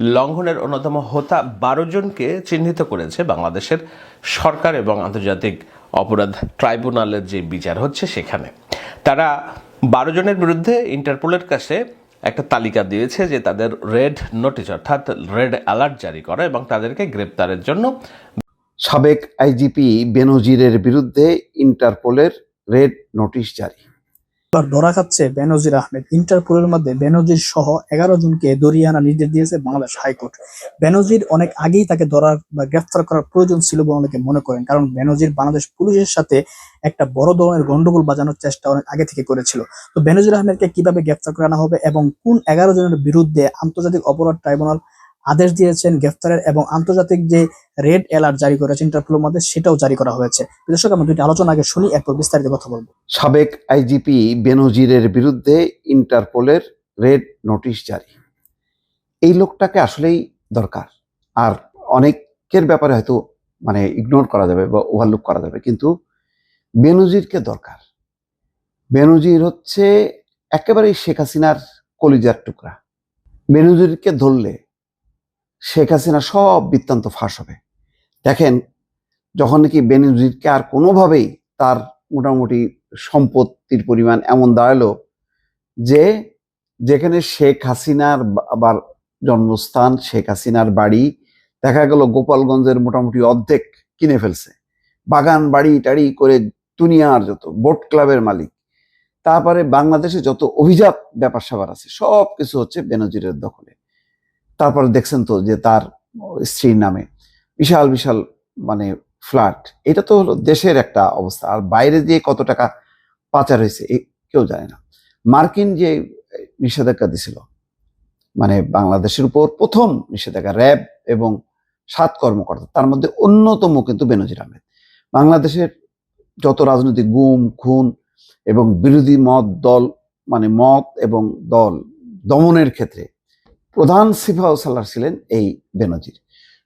লঙ্ঘনের অন্যতম হোতা বারো জনকে চিহ্নিত করেছে বাংলাদেশের সরকার এবং আন্তর্জাতিক অপরাধ ট্রাইব্যুনালের যে বিচার হচ্ছে সেখানে। তারা বারো জনের বিরুদ্ধে ইন্টারপোলের কাছে একটা তালিকা দিয়েছে যে তাদের রেড নোটিশ অর্থাৎ রেড অ্যালার্ট জারি করা এবং তাদেরকে গ্রেপ্তারের জন্য সাবেক আইজিপি বেনজিরের বিরুদ্ধে ইন্টারপোলের রেড নোটিশ জারি। এবার ধরা খাচ্ছে বেনজির আহমেদ। ইন্টারপোলের মধ্যে বেনজির সহ এগারো জনকে দরিয়ে আনা নির্দেশ দিয়েছে বাংলাদেশ হাইকোর্ট। বেনজির অনেক আগেই তাকে ধরার বা গ্রেফতার করার প্রয়োজন ছিল বলে অনেকে মনে করেন, কারণ বেনজির বাংলাদেশ পুলিশের সাথে একটা বড় ধরনের গন্ডগোল বাজানোর চেষ্টা অনেক আগে থেকে করেছিল। তো বেনজির আহমেদকে কীভাবে গ্রেফতার করানো হবে এবং কোন এগারো জনের বিরুদ্ধে আন্তর্জাতিক অপরাধ ট্রাইব্যুনাল আদেশ দিয়েছেন গ্রেফতারের এবং আন্তর্জাতিক যে রেড অ্যালার্ট জারি করেছে ইন্টারপোলের মধ্যে সেটাও জারি করা হয়েছে। দর্শক, আমরা দুইটা আলোচনা আগে শুনি এরপর বিস্তারিত কথা বলব। সাবেক আইজিপি বেনজিরের বিরুদ্ধে ইন্টারপোলের রেড নোটিশ জারি। এই লোকটাকে আসলেই দরকার। আর অনেকের ব্যাপারে হয়তো মানে ইগনোর করা যাবে বা ওভারলুক করা যাবে, কিন্তু বেনজিরকে দরকার। বেনজির হচ্ছে একেবারেই শেখ হাসিনার কলিজার টুকরা। বেনজিরকে ধরলে শেখ হাসিনা সব বৃত্তান্ত ফাঁস হবে। দেখেন, যখন নাকি বেনজিরকে আর কোনোভাবেই তার মোটামুটি সম্পত্তির পরিমাণ এমন দাঁড়াল যে যেখানে শেখ হাসিনার আবার জন্মস্থান, শেখ হাসিনার বাড়ি, দেখা গেল গোপালগঞ্জের মোটামুটি অর্ধেক কিনে ফেলছে। বাগান, বাড়ি, টাড়ি করে দুনিয়ার যত বোট ক্লাবের মালিক, তারপরে বাংলাদেশে যত অভিজাত ব্যাপার স্যাপার আছে সব কিছু হচ্ছে বেনজিরের দখলে। তারপরে দেখছেন তো যে তার স্ত্রীর নামে বিশাল বিশাল মানে ফ্ল্যাট। এটা তো হলো দেশের একটা অবস্থা। আর বাইরে দিয়ে কত টাকা পাচার হয়েছে কেউ জানে না। মার্কিন যে নিষেধাজ্ঞা দিছিল মানে বাংলাদেশের উপর প্রথম নিষেধাজ্ঞা, র্যাব এবং সাত কর্মকর্তা, তার মধ্যে অন্যতম কিন্তু বেনজির আহমেদ। বাংলাদেশের যত রাজনৈতিক গুম, খুন এবং বিরোধী মত, দল মানে মত এবং দল দমনের ক্ষেত্রে প্রধান সিফা ও সাল্লার ছিলেন এই বেনজির।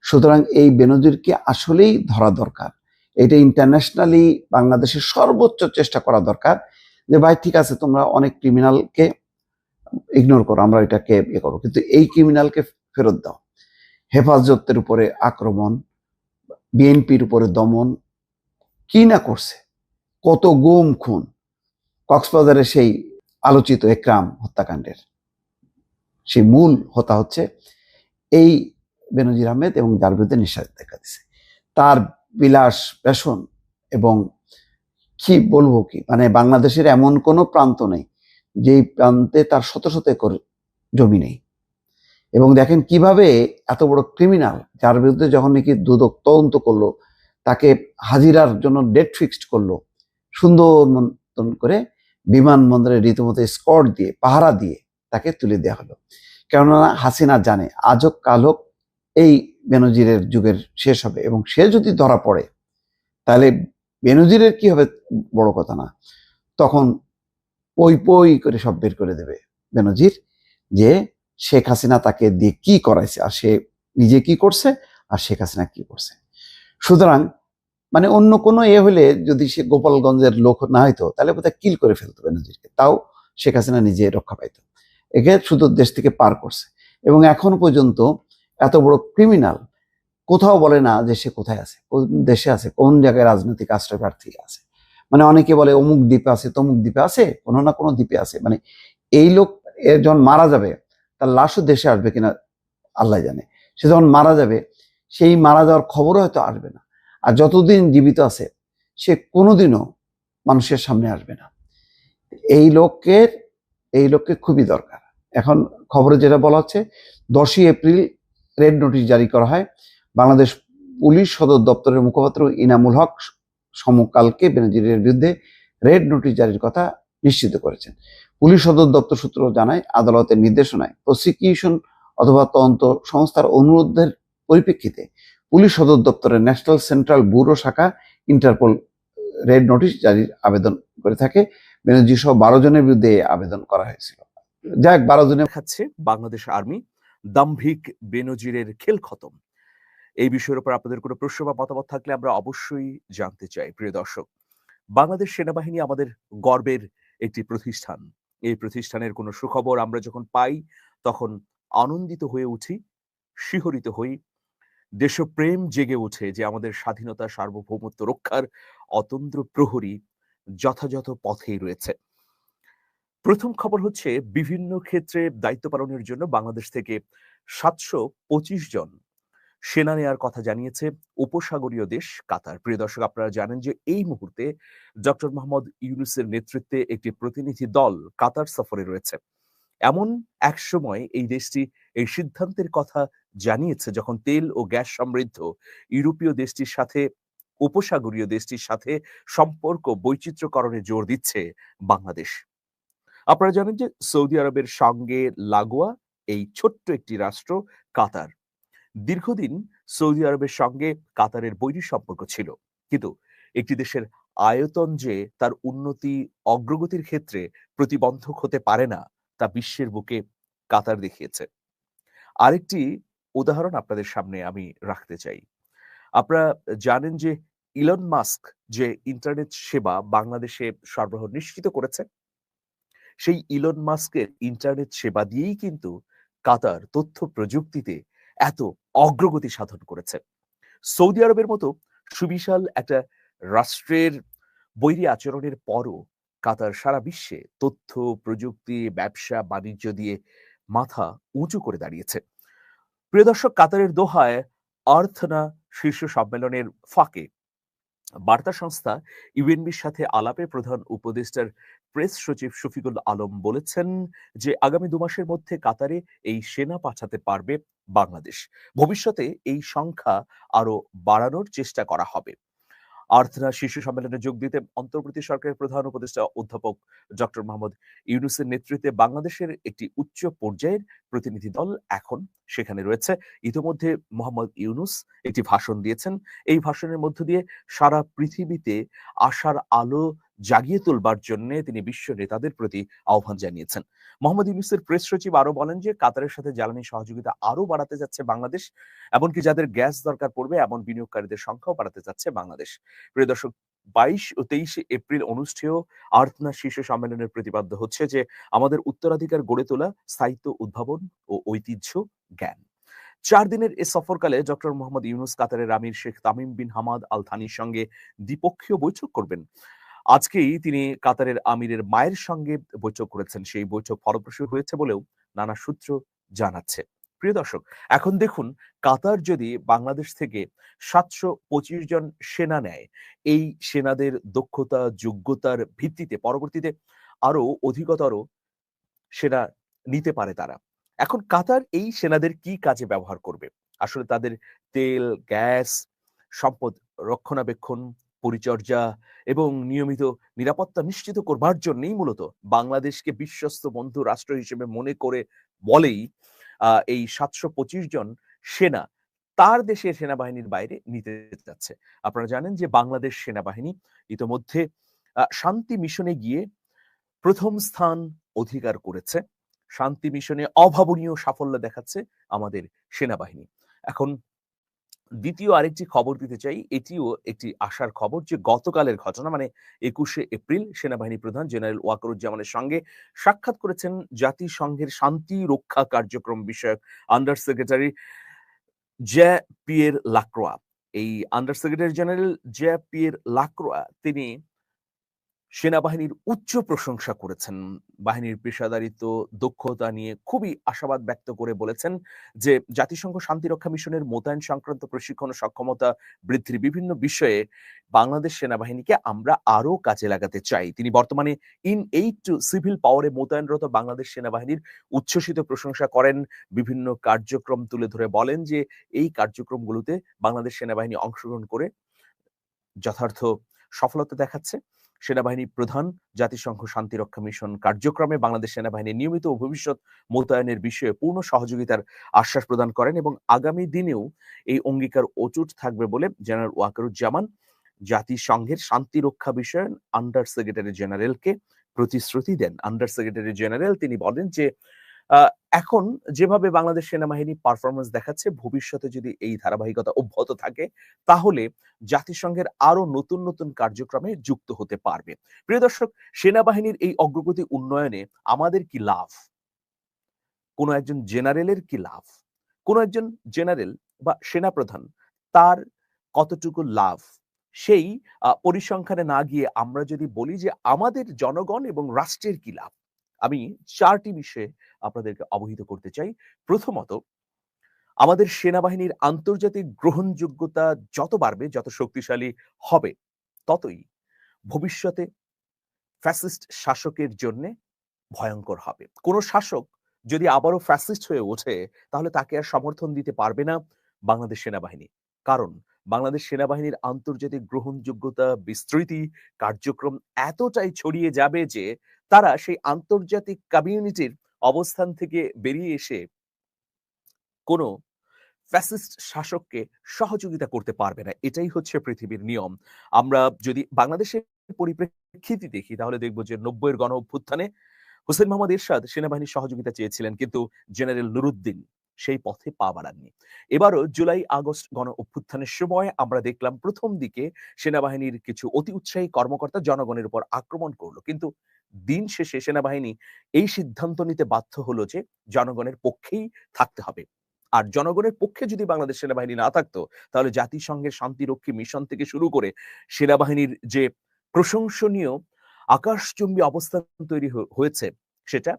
সুতরাং এই বেনজিরকে আসলেই ধরা দরকার। এটা ইন্টারন্যাশনালি বাংলাদেশের সর্বোচ্চ চেষ্টা করা দরকার যে, ভাই, ঠিক আছে, তোমরা অনেক ক্রিমিনালকে ইগনোর করো, আমরা এটাকে ইয়ে করব। কিন্তু এই ক্রিমিনালকে ফেরত দাও। হেফাজতের উপরে আক্রমণ, বিএনপির উপরে দমন, কি না করছে? কত গুম খুন? কক্সবাজারে সেই আলোচিত একরাম হত্যাকাণ্ডের। সেই মূল হতা হচ্ছে এই বেনজির আহমেদ এবং যার বিরুদ্ধে নিষেধাজ্ঞা দিছে তার বিলাস পেশন এবং কি বলব কি মানে বাংলাদেশের এমন কোনো প্রান্ত নেই যেই প্রান্তে তার শত শত একর জমি নেই। এবং দেখেন কীভাবে এত বড় ক্রিমিনাল যার বিরুদ্ধে যখন নাকি দুদক তদন্ত করল, তাকে হাজিরার জন্য ডেট ফিক্সড করল, সুন্দর মতন করে বিমানবন্দরে রীতিমতো স্কট দিয়ে, পাহারা দিয়ে তাকে তুলে দেওয়া হলো। কেননা হাসিনা জানে আজ হোক কাল হোক এই বেনজিরের যুগের শেষ হবে এবং সে যদি ধরা পড়ে, তাহলে বেনজিরের কি হবে বড় কথা না। তখন পই পই করে সব বের করে দেবে বেনজির যে শেখ হাসিনা তাকে দিয়ে কি করাইছে, আর সে নিজে কি করছে, আর শেখ হাসিনা কি করছে। সুতরাং মানে অন্য কোনো এ হলে যদি সে গোপালগঞ্জের লোক না হইতো, তাহলে বোধহয় কিল করে ফেলতো বেনজিরকে। তাও শেখ হাসিনা নিজে রক্ষা পাইতো। একে সুদূর দেশ থেকে পার করছে। এবং এখন পর্যন্ত এত বড় ক্রিমিনাল কোথাও বলে না যে সে কোথায় আছে, কোন দেশে আছে, কোন জায়গায় রাজনৈতিক আশ্রয় প্রার্থী আছে। মানে অনেকে বলে অমুক দ্বীপে আছে, তমুক দ্বীপে আছে, কোনো না কোনো দ্বীপে আছে। মানে এই লোক এ যখন মারা যাবে, তার লাশও দেশে আসবে কিনা আল্লাহ জানে। সে যখন মারা যাবে, সেই মারা যাওয়ার খবরও হয়তো আসবে না। আর যতদিন জীবিত আছে, সে কোনোদিনও মানুষের সামনে আসবে না। এই লোকের এই লোককে খুবই দরকার। এখন খবরে যেটা বলা হচ্ছে, দশই এপ্রিল রেড নোটিশ জারি করা হয়। বাংলাদেশ পুলিশ সদর দপ্তরের মুখপাত্র ইনামুল হক সমকালকে বেনজিরের বিরুদ্ধে রেড নোটিশ জারির কথা নিশ্চিত করেছেন। পুলিশ সদর দপ্তর সূত্র জানায়, আদালতের নির্দেশনায় প্রসিকিউশন অথবা তদন্ত সংস্থার অনুরোধের পরিপ্রেক্ষিতে পুলিশ সদর দপ্তরের ন্যাশনাল সেন্ট্রাল ব্যুরো শাখা ইন্টারপোল রেড নোটিশ জারির আবেদন করে থাকে। বেনজির সহ বারো জনের বিরুদ্ধে আবেদন করা হয়েছিল। যাক, বারো জনের দেখাচ্ছে বাংলাদেশ আর্মি দাম্ভিক বেনজিরের খেল খতম। এই বিষয়ের উপর আপনাদের কোনো প্রশ্ন বা মতামত থাকলে আমরা অবশ্যই জানতে চাই। প্রিয় দর্শক, বাংলাদেশ সেনাবাহিনী আমাদের গর্বের একটি প্রতিষ্ঠান। এই প্রতিষ্ঠানের কোনো সুখবর আমরা যখন পাই, তখন আনন্দিত হয়ে উঠি, শিহরিত হই। দেশপ্রেম জেগে ওঠে যে আমাদের স্বাধীনতা, সার্বভৌমত্ব রক্ষার অতন্দ্র প্রহরী যথাযথ পথেই রয়েছে। প্রথম খবর হচ্ছে, বিভিন্ন ক্ষেত্রে দায়িত্ব পালনের জন্য বাংলাদেশ থেকে সাতশো পঁচিশ জন সেনা নেয়ার কথা জানিয়েছে উপসাগরীয় দেশ কাতার। প্রিয় দর্শক, আপনারা জানেন যে এই মুহূর্তে ডক্টর মোহাম্মদ ইউনুসের নেতৃত্বে একটি প্রতিনিধি দল কাতার সফরে রয়েছে। এমন এক সময় এই দেশটি এই সিদ্ধান্তের কথা জানিয়েছে, যখন তেল ও গ্যাস সমৃদ্ধ ইউরোপীয় দেশটির সাথে উপসাগরীয় দেশটির সাথে সম্পর্ক বৈচিত্র্যকরণে জোর দিচ্ছে বাংলাদেশ। আপনারা জানেন যে সৌদি আরবের সঙ্গে লাগোয়া এই ছোট্ট একটি রাষ্ট্র কাতার। দীর্ঘদিন সৌদি আরবের সঙ্গে কাতারের বৈরী সম্পর্ক ছিল। কিন্তু একটি দেশের আয়তন যে তার উন্নতি, অগ্রগতির ক্ষেত্রে প্রতিবন্ধক হতে পারে না, তা বিশ্বের বুকে কাতার দেখিয়েছে। আরেকটি উদাহরণ আপনাদের সামনে আমি রাখতে চাই। আপনারা জানেন যে ইলন মাস্ক যে ইন্টারনেট সেবা বাংলাদেশে সরবরাহ নিশ্চিত করেছে, সেই ইলন মাস্কের ইন্টারনেট সেবা দিয়েই কিন্তু কাতার তথ্য প্রযুক্তিতে এত অগ্রগতি সাধন করেছে। সৌদি আরবের মতো সুবিশাল একটা রাষ্ট্রের বৈরী আচরণের পরও কাতার সারা বিশ্বে তথ্য, প্রযুক্তি, ব্যবসা, বাণিজ্য দিয়ে মাথা উঁচু করে দাঁড়িয়েছে। প্রিয় দর্শক, কাতারের দোহায় আর্থনা শীর্ষ সম্মেলনের ফাঁকে বার্তা সংস্থা ইউএনবির সাথে আলাপে প্রধান উপদেষ্টার প্রেস সচিব শফিকুল আলম বলেছেন যে, আগামী দু মাসের মধ্যে কাতারে এই সেনা পাঠাতে পারবে বাংলাদেশ। ভবিষ্যতে এই সংখ্যা আরও বাড়ানোর চেষ্টা করা হবে। আর্থনা শিশু সম্মেলনে যোগ দিতে অন্তর্বর্তী সরকারের প্রধান উপদেষ্টা অধ্যাপক ডক্টর মোহাম্মদ ইউনুসের নেতৃত্বে বাংলাদেশের একটি উচ্চ পর্যায়ের প্রতিনিধি দল এখন সেখানে রয়েছে। ইতিমধ্যে মোহাম্মদ ইউনুস একটি ভাষণ দিয়েছেন। এই ভাষণের মধ্য দিয়ে সারা পৃথিবীতে আশার আলো জাগিয়ে তোলবার জন্য তিনি বিশ্ব নেতাদের প্রতি আহ্বান জানিয়েছেন। মোহাম্মদ ইউনুসের প্রেস সচিব আরও বলেন যে, কাতারের সাথে জ্বালানি সহযোগিতা আরও বাড়াতে যাচ্ছে বাংলাদেশ, এমনকি যাদের গ্যাস দরকার পড়বে এমন বিনিয়োগকারীদের সংখ্যাও বাড়াতে যাচ্ছে বাংলাদেশ। প্রিয় দর্শক, বাইশ ও তেইশে এপ্রিল অনুষ্ঠেয় আর্থনা শীর্ষ সম্মেলনের প্রতিপাদ্য হচ্ছে যে, আমাদের উত্তরাধিকার গড়ে তোলা স্থায়িত্ব, উদ্ভাবন ও ঐতিহ্য, জ্ঞান। চার দিনের এ সফরকালে ডক্টর মোহাম্মদ ইউনুস কাতারের আমির Sheikh Tamim bin Hamad Al থানির সঙ্গে দ্বিপক্ষীয় বৈঠক করবেন। আজকেই তিনি কাতারের আমিরের মায়ের সঙ্গে বৈঠক করেছেন। সেই বৈঠক ফলপ্রসূ হয়েছে বলেও নানা সূত্র জানাচ্ছে। প্রিয় দর্শক, এখন দেখুন, কাতার যদি বাংলাদেশ থেকে সাতশো পঁচিশ জন সেনা নেয়, এই সেনাদের দক্ষতা, যোগ্যতার ভিত্তিতে পরবর্তীতে আরও অধিকতর সেনা নিতে পারে তারা। এখন কাতার এই সেনাদের কি কাজে ব্যবহার করবে? আসলে তাদের তেল, গ্যাস, সম্পদ রক্ষণাবেক্ষণ পরিচর্যা এবং নিয়মিত নিরাপত্তা নিশ্চিত করবার জন্যই মূলত বাংলাদেশকে বিশ্বস্ত বন্ধু রাষ্ট্র হিসেবে মনে করে বলেই এই সাতশো পঁচিশ জন সেনা তার দেশের সেনাবাহিনীর বাইরে নিতে যাচ্ছে। আপনারা জানেন যে বাংলাদেশ সেনাবাহিনী ইতোমধ্যে শান্তি মিশনে গিয়ে প্রথম স্থান অধিকার করেছে। শান্তি মিশনে অভাবনীয় সাফল্য দেখাচ্ছে আমাদের সেনাবাহিনী। এখন দ্বিতীয় আরেকটি খবর দিতে চাই, এটিও একটি আশার খবর যে গতকালের ঘটনা মানে একুশে এপ্রিল সেনাবাহিনী প্রধান জেনারেল ওয়াকরুজ্জামানের সঙ্গে সাক্ষাৎ করেছেন জাতিসংঘের শান্তি রক্ষা কার্যক্রম বিষয়ক under secretary Jean Pierre Lacroix এই under secretary general Jean Pierre Lacroix তিনি সেনাবাহিনীর উচ্চ প্রশংসা করেছেন। বাহিনীর পেশাদারিত্ব, দক্ষতা নিয়ে খুবই আশাবাদ ব্যক্ত করে বলেছেন যে, জাতিসংঘ শান্তিরক্ষা মিশনের মোতায়েন সংক্রান্ত প্রশিক্ষণ সক্ষমতা বৃদ্ধির বিভিন্ন বিষয়ে বাংলাদেশ সেনাবাহিনীকে আমরা আরও কাজে লাগাতে চাই। তিনি বর্তমানে ইন এইট টু সিভিল পাওয়ারে মোতায়েনরত বাংলাদেশ সেনাবাহিনীর উচ্ছ্বসিত প্রশংসা করেন। বিভিন্ন কার্যক্রম তুলে ধরে বলেন যে, এই কার্যক্রমগুলোতে বাংলাদেশ সেনাবাহিনী অংশগ্রহণ করে যথার্থ সফলতা দেখাচ্ছে। সেনাবাহিনী প্রধান, জাতিসংঘ শান্তিরক্ষা মিশন কার্যক্রমে বাংলাদেশ সেনাবাহিনী নিয়মিত ও ভবিষ্যৎ মোতায়েনের বিষয়ে পূর্ণ সহযোগিতার আশ্বাস প্রদান করেন এবং আগামী দিনেও এই অঙ্গীকার অচুট থাকবে বলে জেনারেল ওয়াকারুজ্জামান জাতিসংঘের শান্তিরক্ষা বিষয়ে আন্ডার সেক্রেটারি জেনারেলকে প্রতিশ্রুতি দেন। আন্ডার সেক্রেটারি জেনারেল তিনি বলেন যে এখন যেভাবে বাংলাদেশ সেনাবাহিনী পারফরমেন্স দেখাচ্ছে, ভবিষ্যতে যদি এই ধারাবাহিকতা অব্যাহত থাকে, তাহলে জাতিসংঘের আরও নতুন নতুন কার্যক্রমে যুক্ত হতে পারবে। প্রিয় দর্শক, সেনাবাহিনীর এই অগ্রগতি উন্নয়নে আমাদের কি লাভ? কোনো একজন জেনারেলের কি লাভ? কোনো একজন জেনারেল বা সেনাপ্রধান তার কতটুকু লাভ? সেই পরিসংখ্যানে না গিয়ে আমরা যদি বলি যে আমাদের জনগণ এবং রাষ্ট্রের কি লাভ? আমি চারটি বিষয়ে আপনাদেরকে অবহিত করতে চাই। প্রথমত, আমাদের সেনাবাহিনীর আন্তর্জাতিক গ্রহণযোগ্যতা যত বাড়বে, যত শক্তিশালী হবে, ততই ভবিষ্যতে ফ্যাসিস্ট শাসকের জন্য ভয়ঙ্কর হবে। কোন শাসক যদি আবারও ফ্যাসিস্ট হয়ে ওঠে, তাহলে তাকে আর সমর্থন দিতে পারবে না বাংলাদেশ সেনাবাহিনী। কারণ বাংলাদেশ সেনাবাহিনীর আন্তর্জাতিক গ্রহণযোগ্যতা বিস্তৃতি কার্যক্রম এতটাই ছড়িয়ে যাবে যে তারা সেই আন্তর্জাতিক কমিউনিটির অবস্থান থেকে বেরিয়ে এসে কোনো ফ্যাসিস্ট শাসককে সহযোগিতা করতে পারবে না। এটাই হচ্ছে পৃথিবীর নিয়ম। আমরা যদি বাংলাদেশের পরিপ্রেক্ষিতে দেখি, তাহলে দেখব যে নব্বইয়ের গণ অভ্যুত্থানে হোসেন মোহাম্মদ এরশাদ সেনাবাহিনীর সহযোগিতা চেয়েছিলেন, কিন্তু জেনারেল নুরুদ্দিন সেই পথে পা বাড়াননি। এবারও জুলাই, আগস্ট গণ অভ্যুত্থানের সময় আমরা দেখলাম প্রথম দিকে সেনাবাহিনীর কিছু অতি উৎসাহী কর্মকর্তা জনগণের উপর আক্রমণ করল। কিন্তু দিন শেষে সেনাবাহিনী এই সিদ্ধান্ত নিতে বাধ্য হলো যে জনগণের পক্ষেই থাকতে হবে। আর জনগণের পক্ষে যদি বাংলাদেশ সেনাবাহিনী না থাকতো, তাহলে জাতিসংঘের শান্তিরক্ষী মিশন থেকে শুরু করে সেনাবাহিনীর যে প্রশংসনীয় আকাশচুম্বী অবস্থান তৈরি হয়েছে, সেটা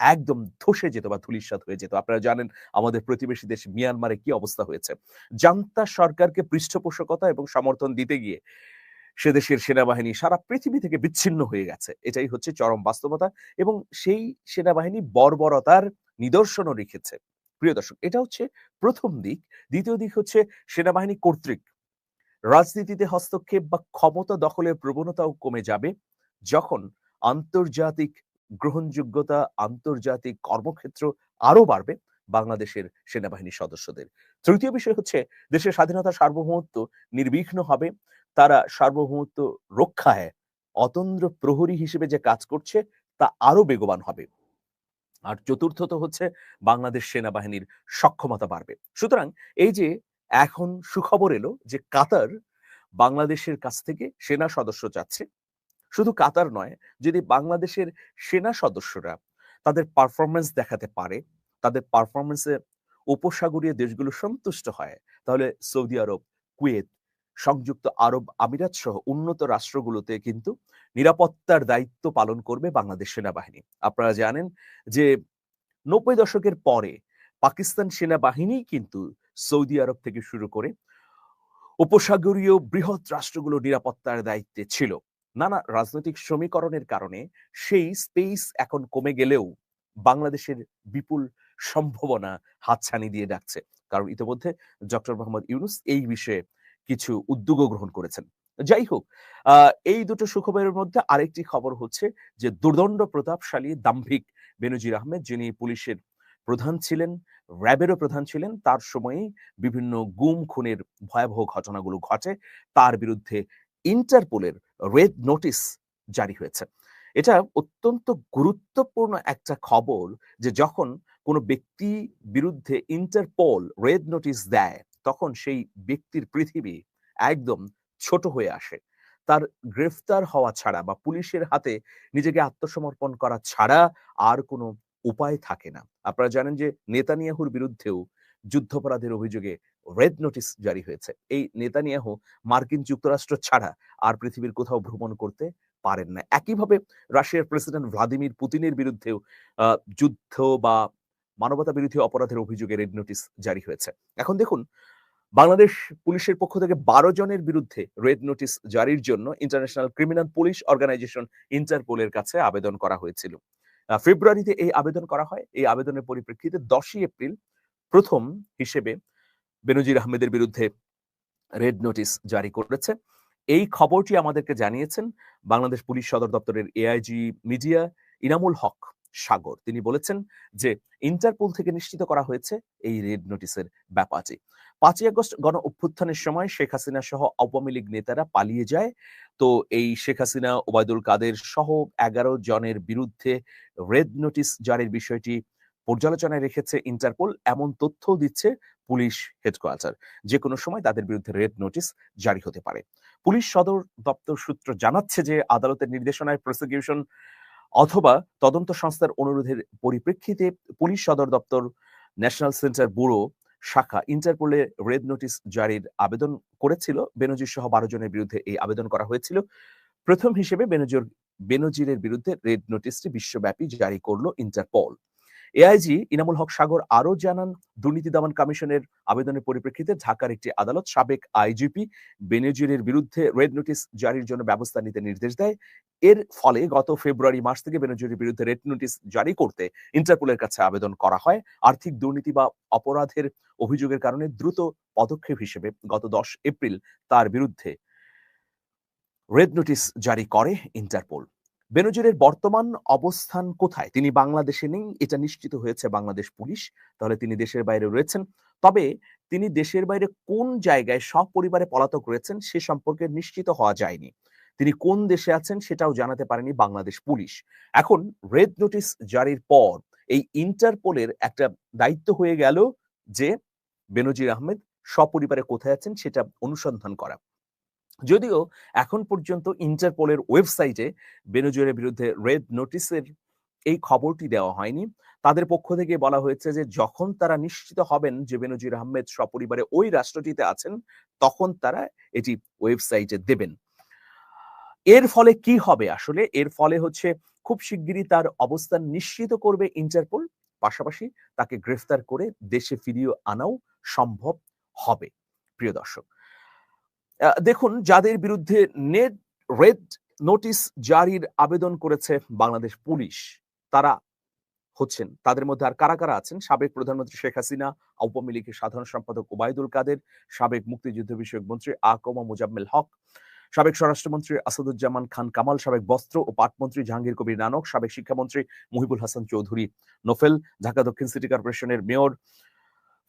একদম ধসে যেত বা ধুলিস্বাদ হয়ে যেত। আপনারা জানেন আমাদের প্রতিবেশী দেশ মিয়ানমারে কি অবস্থা হয়েছে। জান্তা সরকারকে পৃষ্ঠপোষকতা এবং সমর্থন দিতে গিয়ে সে দেশের সেনাবাহিনী সারা পৃথিবী থেকে বিচ্ছিন্ন হয়ে গেছে। এটাই হচ্ছে চরম বাস্তবতা এবং সেই সেনাবাহিনী বর্বরতার নিদর্শনও রেখেছে। প্রিয় দর্শক, এটা হচ্ছে প্রথম দিক। দ্বিতীয় দিক হচ্ছে সেনাবাহিনী কর্তৃক রাজনীতিতে হস্তক্ষেপ বা ক্ষমতা দখলের প্রবণতাও কমে যাবে যখন আন্তর্জাতিক গ্রহণযোগ্যতা আন্তর্জাতিক কর্মক্ষেত্র আরও বাড়বে বাংলাদেশের সেনাবাহিনী সদস্যদের। তৃতীয় বিষয় হচ্ছে, দেশের স্বাধীনতা সার্বভৌমত্ব নির্বিঘ্ন হবে। তারা সার্বভৌমত্ব রক্ষায় অতন্দ্র প্রহরী হিসেবে যে কাজ করছে, তা আরও বেগবান হবে। আর চতুর্থত হচ্ছে, বাংলাদেশ সেনাবাহিনীর সক্ষমতা বাড়বে। সুতরাং এই যে এখন সুখবর এলো যে কাতার বাংলাদেশের কাছ থেকে সেনা সদস্য চাচ্ছে শুধু কাতার নয় যদি বাংলাদেশের সেনা সদস্যরা, তাদের পারফরমেন্স দেখাতে পারে, তাদের পারফরমেন্সে উপসাগরীয় দেশগুলো সন্তুষ্ট হয়। তাহলে সৌদি আরব, কুয়েত, সংযুক্ত আরব আমিরাত সহ উন্নত রাষ্ট্রগুলোতে কিন্তু নিরাপত্তার দায়িত্ব পালন করবে বাংলাদেশ সেনাবাহিনী। আপনারা জানেন যে নব্বই দশকের পরে পাকিস্তান সেনাবাহিনী কিন্তু সৌদি আরব থেকে শুরু করে উপসাগরীয় বৃহৎ রাষ্ট্রগুলো নিরাপত্তার দায়িত্বে ছিল। নানা রাজনৈতিক সমীকরণের কারণে সেই স্পেস এখন কমে গেলেও বাংলাদেশের বিপুল সম্ভাবনা হাতছানি দিয়ে ডাকছে কারণ ইতিমধ্যে ডক্টর মোহাম্মদ ইউনুস এই বিষয়ে কিছু উদ্যোগও গ্রহণ করেছেন। যাই হোক এই দুটো সুখবরের মধ্যে আরেকটি খবর হচ্ছে যে দুর্দণ্ড প্রতাপশালী দাম্ভিক বেনজির আহমেদ, যিনি পুলিশের প্রধান ছিলেন, র্যাবেরও প্রধান ছিলেন, তার সময়েই বিভিন্ন গুম, খুনের ভয়াবহ ঘটনাগুলো ঘটে। তার বিরুদ্ধে ইন্টারপোলের রেড নোটিশ জারি হয়েছে। এটা অত্যন্ত গুরুত্বপূর্ণ একটা খবর যে যখন কোনো ব্যক্তি বিরুদ্ধে ইন্টারপোল রেড নোটিশ দেয়, তখন সেই ব্যক্তির পৃথিবী একদম ছোট হয়ে আসে। তার গ্রেফতার হওয়া ছাড়া বা পুলিশের হাতে নিজেকে আত্মসমর্পণ করা ছাড়া আর কোনো উপায় থাকে না। আপনারা জানেন যে নেতানিয়াহুর বিরুদ্ধেও যুদ্ধাপরাধের অভিযোগে রেড নোটিশ জারি হয়েছে। এই নেতানিয়াহু মার্কিন যুক্তরাষ্ট্র ছাড়া আর পৃথিবীর কোথাও ভ্রমণ করতে পারেন না। একইভাবে রাশিয়ার প্রেসিডেন্ট ভ্লাদিমির পুতিনের বিরুদ্ধেও যুদ্ধ বা মানবতা বিরোধী অপরাধের অভিযোগে রেড নোটিশ জারি হয়েছে। এখন দেখুন, বাংলাদেশ পুলিশের পক্ষ থেকে বারো জনের বিরুদ্ধে রেড নোটিশ জারির জন্য ইন্টারন্যাশনাল ক্রিমিনাল পুলিশ অর্গানাইজেশন ইন্টারপোলের কাছে আবেদন করা হয়েছিল। ফেব্রুয়ারিতে এই আবেদন করা হয়। এই আবেদনের পরিপ্রেক্ষিতে দশই এপ্রিল প্রথম হিসেবে বেনজির আহমেদের বিরুদ্ধে রেড নোটিশ জারি করেছে। এই খবরটি আমাদেরকে জানিয়েছেন বাংলাদেশ পুলিশ সদর দপ্তরের এআইজি মিডিয়া ইনামুল হক সাগর। তিনি বলেছেন যে, ইন্টারপোল থেকে নিশ্চিত করা হয়েছে এই রেড নোটিসের ব্যাপারটি। পাঁচই আগস্ট গণ অভ্যুত্থানের সময় শেখ হাসিনা সহ আওয়ামী লীগ নেতারা পালিয়ে যায়। তো এই শেখ হাসিনা, ওবায়দুল কাদের সহ এগারো জনের বিরুদ্ধে রেড নোটিশ জারির বিষয়টি পর্যালোচনায় রেখেছে ইন্টারপোল, এমন তথ্যও দিচ্ছে পুলিশ হেডকোয়ার্টার। যে কোনো সময় তাদের বিরুদ্ধে রেড নোটিশ জারি হতে পারে। পুলিশ সদর দপ্তর সূত্র জানাচ্ছে যে আদালতের নির্দেশনায় প্রসিকিউশন অথবা তদন্ত সংস্থার অনুরোধের পরিপ্রেক্ষিতে পুলিশ সদর দপ্তর, ন্যাশনাল সেন্টার ব্যুরো, শাখা ইন্টারপোলে রেড নোটিশ জারির আবেদন করেছিল। বেনজির সহ বারো জনের বিরুদ্ধে এই আবেদন করা হয়েছিল। প্রথম হিসেবে বেনজির, বেনজিরের বিরুদ্ধে রেড নোটিশটি বিশ্বব্যাপী জারি করল ইন্টারপোল। এআইজি ইনামুল হক সাগর আরও জানান, দুর্নীতি দমন কমিশনের আবেদনের পরিপ্রেক্ষিতে ঢাকার একটি আদালত সাবেক আইজিপি বেনজিরের বিরুদ্ধে রেড নোটিশ জারির জন্য ব্যবস্থা নিতে নির্দেশ দেয়। এর ফলে গত ফেব্রুয়ারি মাস থেকে বেনজিরের বিরুদ্ধে রেড নোটিশ জারি করতে ইন্টারপোলের কাছে আবেদন করা হয়। আর্থিক দুর্নীতি বা অপরাধের অভিযোগের কারণে দ্রুত পদক্ষেপ হিসেবে গত দশ এপ্রিল তার বিরুদ্ধে রেড নোটিশ জারি করে ইন্টারপোল। বেনজিরের বর্তমান অবস্থান কোথায়? তিনি বাংলাদেশে নেই, এটা নিশ্চিত হয়েছে বাংলাদেশ পুলিশ। তাহলে তিনি দেশের বাইরে রয়েছেন। তবে তিনি দেশের বাইরে কোন জায়গায় সপরিবারে পলাতক রয়েছেন সে সম্পর্কে নিশ্চিত হওয়া যায়নি। তিনি কোন দেশে আছেন সেটাও জানাতে পারেনি বাংলাদেশ পুলিশ। এখন রেড নোটিশ জারির পর এই ইন্টারপোলের একটা দায়িত্ব হয়ে গেল যে বেনজির আহমেদ সপরিবারে কোথায় আছেন সেটা অনুসন্ধান করা। যদিও এখন পর্যন্ত ইন্টারপোলের ওয়েবসাইটে বেনজিরের বিরুদ্ধে রেড নোটিশের এই খবরটি দেওয়া হয়নি। তাদের পক্ষ থেকে বলা হয়েছে যে, যখন তারা নিশ্চিত হবেন যে বেনজির আহমেদ সপরিবারে ওই রাষ্ট্রটিতে আছেন, তখন তারা এটি ওয়েবসাইটে দেবেন। এর ফলে কি হবে আসলে? এর ফলে হচ্ছে খুব শিগগিরই তার অবস্থান নিশ্চিত করবে ইন্টারপোল পাশাপাশি তাকে গ্রেফতার করে দেশে ফিরিয়ে আনাও সম্ভব হবে। প্রিয় দর্শক দেখুন, যাদের বিরুদ্ধে নেট, রেড নোটিশ জারির আবেদন করেছে বাংলাদেশ পুলিশ, তারা হচ্ছেন, তাদের মধ্যে আর কারা কারা আছেন? সাবেক প্রধানমন্ত্রী শেখ হাসিনা, আওয়ামী লীগের সাধারণ সম্পাদক ওবায়দুল কাদের, সাবেক মুক্তিযুদ্ধ বিষয়ক মন্ত্রী আকমা মুজাম্মেল হক, সাবেক স্বরাষ্ট্রমন্ত্রী আসাদুজ্জামান খান কামাল, সাবেক বস্ত্র ও পাটমন্ত্রী জাহাঙ্গীর কবির নানক, সাবেক শিক্ষামন্ত্রী মুহিবুল হাসান চৌধুরী নোফেল, ঢাকা দক্ষিণ সিটি কর্পোরেশনের মেয়র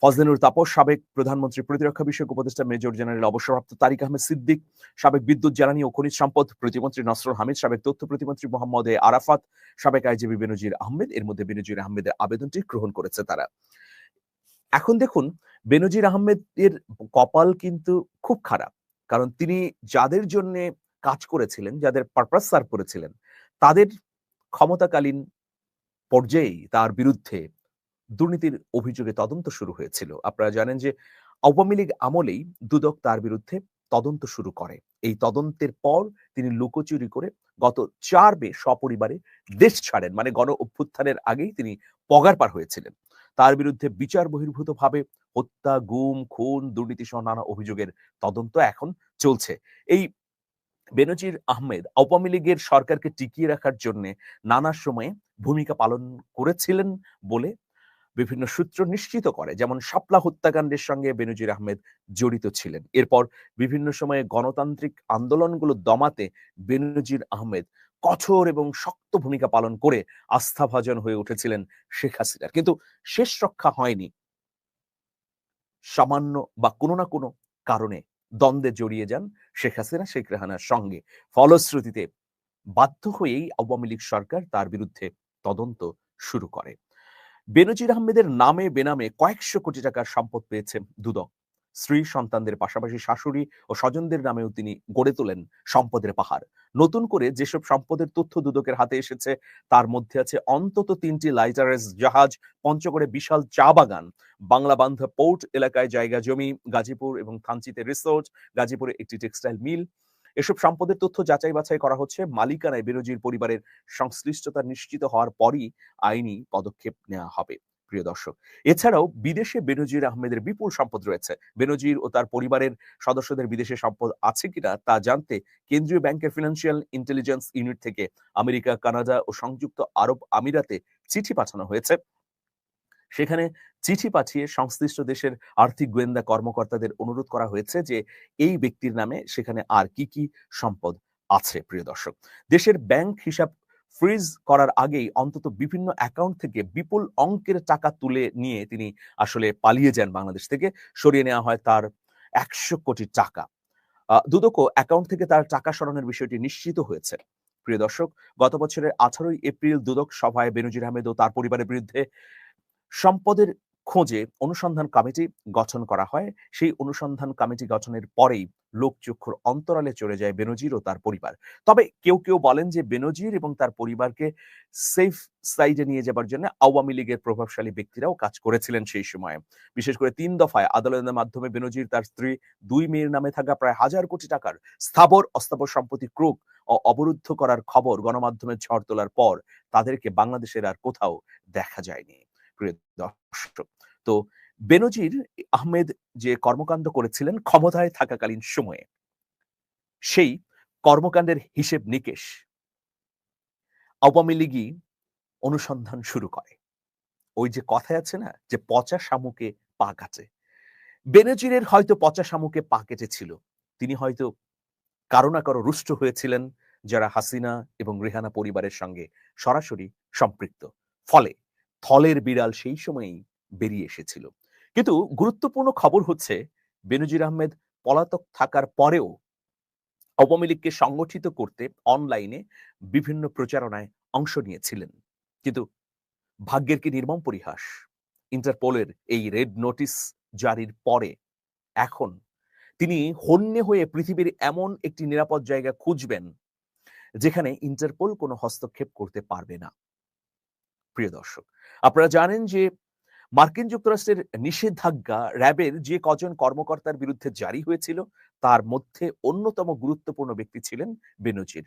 ফজলেনুর তাপস, সাবেক প্রধানমন্ত্রী প্রতিরক্ষা বিষয়ক উপদেষ্টা মেজর জেনারেল অবসরপ্রাপ্ত তারিক আহমেদ সিদ্দিক, সাবেক বিদ্যুৎ জ্বালানি ও খনিজ সম্পদ প্রতিমন্ত্রী নসরুল হামিদ, সাবেক তথ্য প্রতিমন্ত্রী মোহাম্মদ এ আরাফাত, সাবেক আইজিবি বেনজির আহমেদ, এর মধ্যে বেনজির আহমেদের আবেদনটি গ্রহণ করেছে তারা। এখন দেখুন, বেনজির আহমেদের কপাল কিন্তু খুব খারাপ, কারণ তিনি যাদের জন্য কাজ করেছিলেন, যাদের পারপাস সার্ভ করেছিলেন, তাদের ক্ষমতাকালীন পর্যায়েই তার বিরুদ্ধে দুর্নীতির অভিযোগে তদন্ত শুরু হয়েছিল। আপনারা জানেন যে আওয়ামী লীগ আমলেই দুদক তার বিরুদ্ধে তদন্ত শুরু করে। এই তদন্তের পর তিনি লুকোচুরি করে গত চার মে সপরিবারে দেশ ছাড়েন মানে গণ অভ্যুত্থানের আগেই তিনি পগার পার হয়েছিলেন। তার বিরুদ্ধে বিচার বহির্ভূত ভাবে হত্যা, গুম, খুন, দুর্নীতি সহ নানা অভিযোগের তদন্ত এখন চলছে। এই বেনজির আহমেদ আওয়ামী লীগের সরকারকে টিকিয়ে রাখার জন্য নানা সময়ে ভূমিকা পালন করেছিলেন বলে বিভিন্ন সূত্র নিশ্চিত করে, যেমন শাপলা হত্যাকাণ্ডের সঙ্গে বেনজির আহমেদ জড়িত ছিলেন। এরপর বিভিন্ন সময়ে গণতান্ত্রিক আন্দোলনগুলো দমাতে বেনজির আহমেদ কঠোর এবং শক্ত ভূমিকা পালন করে আস্থাভাজন হয়ে উঠেছিলেন শেখ হাসিনার কিন্তু শেষ রক্ষা হয়নি। সামান্য বা কোনো না কোনো কারণে দ্বন্দ্বে জড়িয়ে যান শেখ হাসিনা, শেখ রেহানার সঙ্গে। ফলশ্রুতিতে বাধ্য হয়েই আওয়ামী লীগ সরকার তার বিরুদ্ধে তদন্ত শুরু করে। বেনজির আহমেদের নামে বেনামে কয়েকশো কোটি টাকার সম্পদ পেয়েছে দুদক। স্ত্রী, সন্তানদের পাশাপাশি শাশুড়ি ও স্বজনদের নামেও তিনি গড়ে তোলেন সম্পদের পাহাড়। নতুন করে যেসব সম্পদের তথ্য দুদকের হাতে এসেছে, তার মধ্যে আছে অন্তত তিনটি লাইটারেস জাহাজ পঞ্চগড়ে বিশাল চা বাগান। বাংলা বান্ধা পোর্ট এলাকায় জায়গা জমি, গাজীপুর এবং থানচিতে রিসোর্ট, গাজীপুরে একটি টেক্সটাইল মিল এসব সম্পদের তথ্য যাচাই বাছাই করা হচ্ছে। মালিকানায় বেনজির পরিবারের সংশ্লিষ্টতা নিশ্চিত হওয়ার পরই আইনি পদক্ষেপ নেওয়া হবে, প্রিয় দর্শক। এছাড়াও বিদেশে বেনজির আহমেদের বিপুল সম্পদ রয়েছে। বেনজির ও তার পরিবারের সদস্যদের বিদেশে সম্পদ আছে কিনা তা জানতে কেন্দ্রীয় ব্যাংকের ফিনান্সিয়াল ইন্টেলিজেন্স ইউনিট থেকে আমেরিকা, কানাডা ও সংযুক্ত আরব আমিরাতে চিঠি পাঠানো হয়েছে। সেখানে চিঠি পাঠিয়ে সংশ্লিষ্ট দেশের আর্থিক গোয়েন্দা কর্মকর্তাদের অনুরোধ করা হয়েছে যে এই ব্যক্তির নামে সেখানে আর কি কি সম্পদ আছে, প্রিয় দর্শক। দেশের ব্যাংক হিসাব ফ্রিজ করার আগেই অন্তত বিভিন্ন অ্যাকাউন্ট থেকে বিপুল অঙ্কের টাকা তুলে নিয়ে তিনি আসলে পালিয়ে যান বাংলাদেশ থেকে। সরিয়ে নেওয়া হয় তার একশো কোটি টাকা। দুদকও অ্যাকাউন্ট থেকে তার টাকা সরানোর বিষয়টি নিশ্চিত হয়েছে। প্রিয় দর্শক, গত বছরের আঠারোই এপ্রিল দুদক সভায় বেনজির আহমেদ ও তার পরিবারের বিরুদ্ধে সম্পদের খোঁজে অনুসন্ধান কমিটি গঠন করা হয়। সেই অনুসন্ধান কমিটি গঠনের পরেই লোকচক্ষুর অন্তরালে চলে যায় বেনজির ও তার পরিবার। তবে কেউ কেউ বলেন যে বেনজির এবং তার পরিবারকে সেফ সাইডে নিয়ে যাবার জন্য আওয়ামী লীগের প্রভাবশালী ব্যক্তিরাও কাজ করেছিলেন সেই সময়ে। বিশেষ করে তিন দফায় আদালতের মাধ্যমে বেনজির তার স্ত্রী দুই মেয়ের নামে থাকা প্রায় হাজার কোটি টাকার স্থাবর অস্থাবর সম্পত্তি ক্রোক ও অবরুদ্ধ করার খবর গণমাধ্যমে ঝড় তোলার পর তাদেরকে বাংলাদেশের আর কোথাও দেখা যায়নি। প্রিয় তো বেনজির আহমেদ যে কর্মকাণ্ড করেছিলেন ক্ষমতায় থাকাকালীন সময়ে, সেই কর্মকাণ্ডের হিসেব নিকেশ আওয়ামী লীগই অনুসন্ধান শুরু করে। ওই যে কথায় আছে না, যে পচা শামুকে পা কাটে বেনজিরের হয়তো পচা শামুকে পা কেটেছিল তিনি হয়তো কারও না কারও রুষ্ট হয়েছিলেন, যারা হাসিনা এবং রেহানা পরিবারের সঙ্গে সরাসরি সম্পৃক্ত। ফলে থলের বিড়াল সেই সময়েই বেরিয়ে এসেছিল। কিন্তু গুরুত্বপূর্ণ খবর হচ্ছে, বেনজির আহমেদ পলাতক থাকার পরেও আওয়ামী লীগকে সংগঠিত করতে অনলাইনে বিভিন্ন প্রচারণায় অংশ নিয়েছিলেন। কিন্তু ভাগ্যের কি নির্মম পরিহাস? ইন্টারপোলের এই রেড নোটিশ জারির পরে এখন তিনি হন্যে হয়ে পৃথিবীর এমন একটি নিরাপদ জায়গা খুঁজবেন, যেখানে ইন্টারপোল কোনো হস্তক্ষেপ করতে পারবে না। প্রিয় দর্শক, আপনারা জানেন যে মার্কিন যুক্তরাষ্ট্রের নিষেধাজ্ঞা র্যাবের যে কজন কর্মকর্তার বিরুদ্ধে জারি হয়েছিল, তার মধ্যে অন্যতম গুরুত্বপূর্ণ ব্যক্তি ছিলেন বেনজির।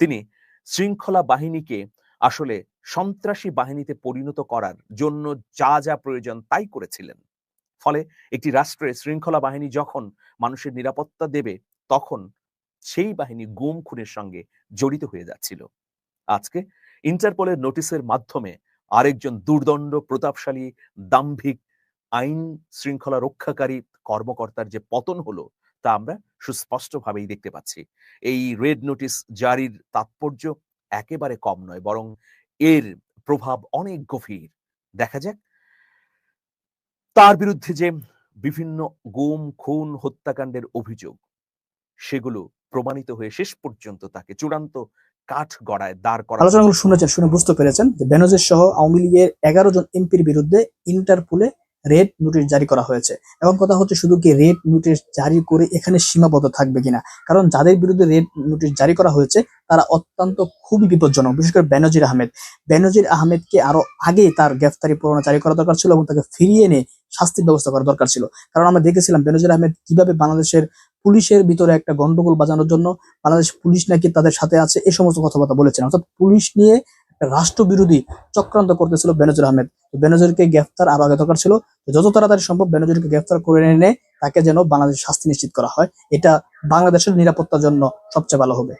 তিনি শৃঙ্খলা বাহিনীকে আসলে সন্ত্রাসী বাহিনীতে পরিণত করার জন্য যা যা প্রয়োজন তাই করেছিলেন। ফলে একটি রাষ্ট্রের শৃঙ্খলা বাহিনী যখন মানুষের নিরাপত্তা দেবে, তখন সেই বাহিনী গুম, খুনের সঙ্গে জড়িত হয়ে যাচ্ছিল। আজকে ইন্টারপোলের নোটিশের মাধ্যমে আরেকজন দুর্দণ্ড, প্রতাপশালী, দাম্ভিক, আইন শৃঙ্খলা রক্ষাকারী কর্মকর্তার যে পতন হলো, তা আমরা সুস্পষ্টভাবেই দেখতে পাচ্ছি। এই রেড নোটিশ জারির তাৎপর্য একেবারে কম নয়, বরং এর প্রভাব অনেক গভীর। দেখা যাক। তার বিরুদ্ধে যে বিভিন্ন গুম, খুন, হত্যাকাণ্ডের অভিযোগ, সেগুলো প্রমাণিত হয়ে শেষ পর্যন্ত তাকে চূড়ান্ত কাঠ গড়ায় দাঁড় করা আলোচনাগুলো শুনেছেন শুনে বুঝতে পেরেছেন যে বেনজির সহ আওয়ামী লীগের এগারো জন এমপির বিরুদ্ধে ইন্টারপোলে রেড নোটিশ জারি করা হয়েছে। এবং কথা হচ্ছে শুধু কি রেড নোটিশ জারি করে এখানে সীমাবদ্ধ থাকবে কিনা? কারণ যাদের বিরুদ্ধে রেড নোটিশ জারি করা হয়েছে তারা অত্যন্ত খুবই বিপজ্জনক বিশেষ করে বেনজির আহমেদ। বেনজির আহমেদকে আরও আগে তার গ্রেফতারি পরোয়ানা জারি করা দরকার ছিল এবং তাকে ফিরিয়ে এনে শাস্তির ব্যবস্থা করা দরকার ছিল। কারণ আমরা দেখেছিলাম বেনজির আহমেদ কীভাবে বাংলাদেশের পুলিশের ভিতরে একটা গন্ডগোল বাজানোর জন্য বাংলাদেশ পুলিশ নাকি তাদের সাথে আছে এই সমস্ত কথাবার্তা বলেছেন। অর্থাৎ পুলিশ নিয়ে একটা রাষ্ট্রবিরোধী চক্রান্ত করতেছিল বেনজুর আহমেদ। বেনজিরকে গ্রেফতার আরও আগে দরকার ছিল। যত তাড়াতাড়ি সম্ভব বেনজুরকে গ্রেফতার করে এনে তাকে যেন বাংলাদেশ শাস্তি নিশ্চিত করা হয়। এটা বাংলাদেশের নিরাপত্তার জন্য সবচেয়ে ভালো হবে।